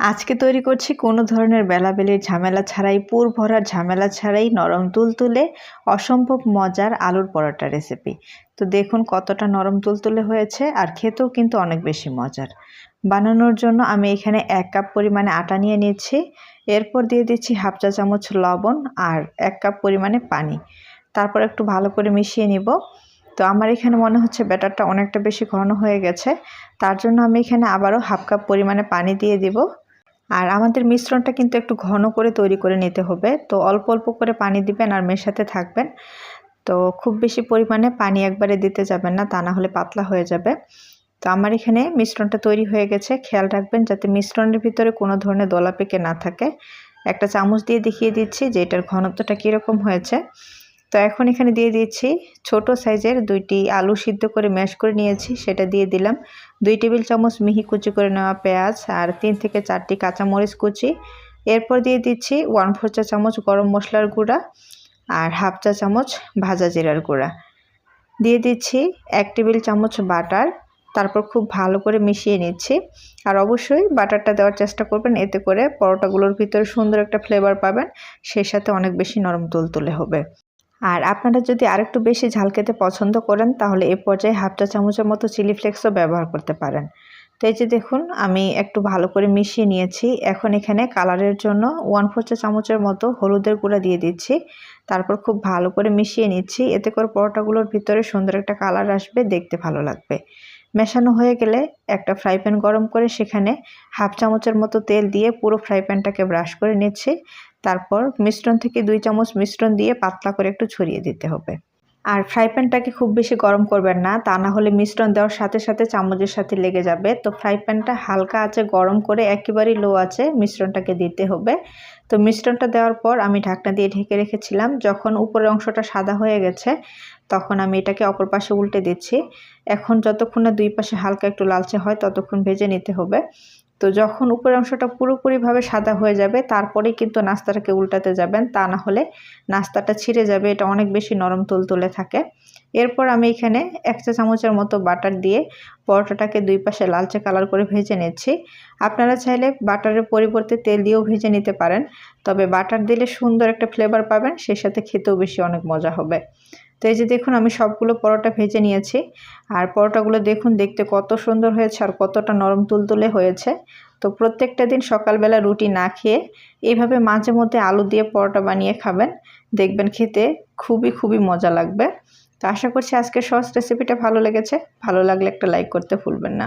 আজকে তৈরি করছি কোনো ধরনের বেলাবেলির ঝামেলা ছাড়াই, পুর ভরার ঝামেলা ছাড়াই নরম তুলতুলে অসম্ভব মজার আলুর পরোটা রেসিপি তো দেখুন কতটা নরম তুলতুলে হয়েছে আর খেতেও কিন্তু অনেক বেশি মজার। বানানোর জন্য আমি এখানে এক কাপ পরিমাণে আটা নিয়ে নিচ্ছি। এরপর দিয়ে দিচ্ছি হাফ চা চামচ লবণ আর এক কাপ পরিমাণে পানি। তারপর একটু ভালো করে মিশিয়ে নিব। তো আমার এখানে মনে হচ্ছে ব্যাটারটা অনেকটা বেশি ঘন হয়ে গেছে। তার জন্য আমি এখানে আবারও হাফ কাপ পরিমাণে পানি দিয়ে দিব। আর আমাদের মিশ্রণটা কিন্তু একটু ঘন করে তৈরি করে নিতে হবে। তো অল্প অল্প করে পানি দিবেন আর মেশাতে থাকবেন। তো খুব বেশি পরিমাণে পানি একবারে দিতে যাবেন না, তা না হলে পাতলা হয়ে যাবে। তো আমার এখানে মিশ্রণটা তৈরি হয়ে গেছে। খেয়াল রাখবেন যাতে মিশ্রণের ভিতরে কোনো ধরনের দলা পেকে না থাকে। একটা চামচ দিয়ে দেখিয়ে দিচ্ছি যে এটার ঘনত্বটা কীরকম হয়েছে। তো এখন এখানে দিয়ে দিচ্ছি ছোট সাইজের দুইটি আলু সিদ্ধ করে ম্যাশ করে নিয়েছি, সেটা দিয়ে দিলাম। দুই টেবিল চামচ মিহি কুচি করে নেওয়া পেঁয়াজ আর তিন থেকে চারটি কাঁচামরিচ কুচি। এরপর দিয়ে দিচ্ছি ওয়ান ফোর চা চামচ গরম মশলার গুঁড়া আর হাফ চা চামচ ভাজা জিরার গুঁড়া। দিয়ে দিচ্ছি এক টেবিল চামচ বাটার, তারপর খুব ভালো করে মিশিয়ে নিচ্ছি। আর অবশ্যই বাটারটা দেওয়ার চেষ্টা করবেন, এতে করে পরোটাগুলোর ভিতরে সুন্দর একটা ফ্লেভার পাবেন, সেই সাথে অনেক বেশি নরম তুলতুলে হবে। আর আপনারা যদি আরেকটু বেশি ঝাল খেতে পছন্দ করেন, তাহলে এ পর্যায়ে হাফ চা চামচের মতো চিলি ফ্লেক্সও ব্যবহার করতে পারেন। তো এই যে দেখুন, আমি একটু ভালো করে মিশিয়ে নিয়েছি। এখন এখানে কালারের জন্য ওয়ান ফোর চা চামচের মতো হলুদের গুঁড়া দিয়ে দিচ্ছি। তারপর খুব ভালো করে মিশিয়ে নিচ্ছি। এতে করে পরোটাগুলোর ভিতরে সুন্দর একটা কালার আসবে, দেখতে ভালো লাগবে। মেশানো হয়ে গেলে একটা ফ্রাই প্যান গরম করে সেখানে হাফ চামচের মতো তেল দিয়ে পুরো ফ্রাই প্যানটাকে ব্রাশ করে নিচ্ছি। তারপর মিশ্রণ থেকে দুই চামচ মিশ্রণ দিয়ে পাতলা করে একটু ছড়িয়ে দিতে হবে। আর ফ্রাই প্যানটাকে খুব বেশি গরম করবেন না, তা না হলে মিশ্রণ দেওয়ার সাথে সাথে চামচের সাথে লেগে যাবে। তো ফ্রাই প্যানটা হালকা আছে গরম করে একেবারেই লো আছে মিশ্রণটাকে দিতে হবে। তো মিশ্রণটা দেওয়ার পর আমি ঢাকনা দিয়ে ঢেকে রেখেছিলাম। যখন উপরের অংশটা সাদা হয়ে গেছে, তখন আমি এটাকে অপর পাশে উল্টে দিচ্ছি। এখন যতক্ষণ না দুই পাশে হালকা একটু লালচে হয়, ততক্ষণ ভেজে নিতে হবে। তো যখন উপরের অংশটা পুরোপুরিভাবে সাদা হয়ে যাবে, তারপরেই কিন্তু নাস্তাটাকে উল্টাতে যাবেন। তা না হলে নাস্তাটা ছিঁড়ে যাবে, এটা অনেক বেশি নরম তুলতুলে থাকে। এরপর আমি এখানে এক চা চামচের মতো বাটার দিয়ে পরোটাটাকে দুই পাশে লালচে কালার করে ভেজে নিচ্ছি। আপনারা চাইলে বাটারের পরিবর্তে তেল দিয়েও ভেজে নিতে পারেন, তবে বাটার দিলে সুন্দর একটা ফ্লেভার পাবেন, সেই সাথে খেতেও বেশি অনেক মজা হবে। তো এই যে দেখুন, আমি সবগুলো পরোটা ভেজে নিয়েছি। আর পরোটাগুলো দেখুন, দেখতে কত সুন্দর হয়েছে আর কতটা নরম তুলতুলে হয়েছে। তো প্রত্যেকটা দিন সকালবেলা রুটি না খেয়ে এইভাবে মাঝে মধ্যে আলু দিয়ে পরোটা বানিয়ে খাবেন। দেখবেন খেতে খুবই খুবই মজা লাগবে। তো আশা করছি আজকের সহজ রেসিপিটা ভালো লেগেছে। ভালো লাগলে একটা লাইক করতে ভুলবেন না।